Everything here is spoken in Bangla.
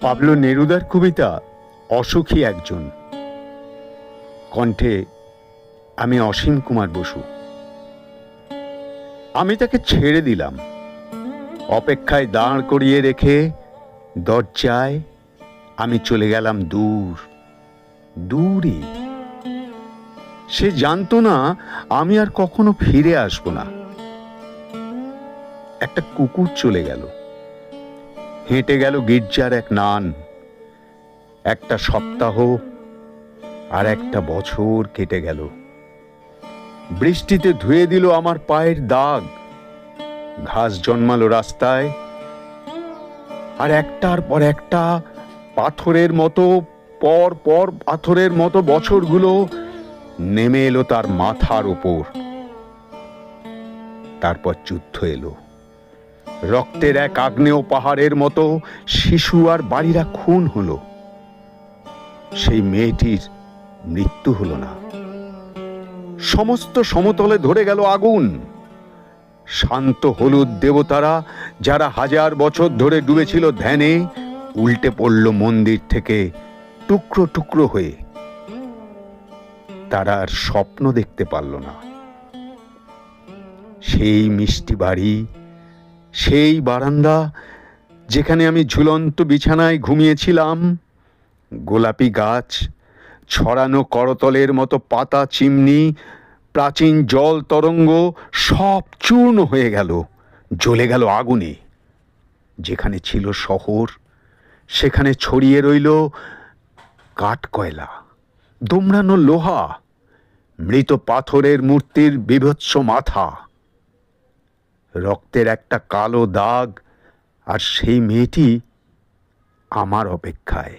পাবলো নেরুদার কবিতা, অসুখী একজন। কণ্ঠে, আমি অসীম কুমার বসু। আমি তাকে ছেড়ে দিলাম। অপেক্ষায় দাঁড় করিয়ে রেখে দরজায় আমি চলে গেলাম দূর, দূরে। সে জানতো না, আমি আর কখনো ফিরে আসব না। একটা কুকুর চলে গেল। হেঁটে গেল গির্জার এক নান। একটা সপ্তাহ আর একটা বছর কেটে গেল। বৃষ্টিতে ধুয়ে দিল আমার পায়ের দাগ। ঘাস জন্মালো রাস্তায়। আর একটার পর একটা পাথরের মতো, পর পর পাথরের মতো বছরগুলো নেমে এলো তার মাথার ওপর তারপর যুদ্ধ এলো। রক্তের এক আগ্নেয় পাহাড়ের মতো শিশু আর বাড়িরা খুন হলো। সেই মেয়েটির মৃত্যু হলো না। সমস্ত সমতলে ধরে গেল আগুন। শান্ত হলুদ দেবতারা যারা হাজার বছর ধরে ডুবেছিল ধ্যানে, উল্টে পড়ল মন্দির থেকে টুকরো টুকরো হয়ে। তারা আর স্বপ্ন দেখতে পারল না। সেই মিষ্টি বাড়ি সেই বারান্দা যেখানে আমি ঝুলন্ত বিছানায় ঘুমিয়েছিলাম। গোলাপি গাছ, ছড়ানো করতলের মতো পাতা, চিমনি, প্রাচীন জল, তরঙ্গ সব চূর্ণ হয়ে গেল, জ্বলে গেল আগুনে। যেখানে ছিল শহর, সেখানে ছড়িয়ে রইল কাঠ কয়লা দোমড়ানো লোহা, মৃত পাথরের মূর্তির বিভৎস মাথা। রক্তের একটা কালো দাগ আর সেই মেয়েটি আমার অপেক্ষায়।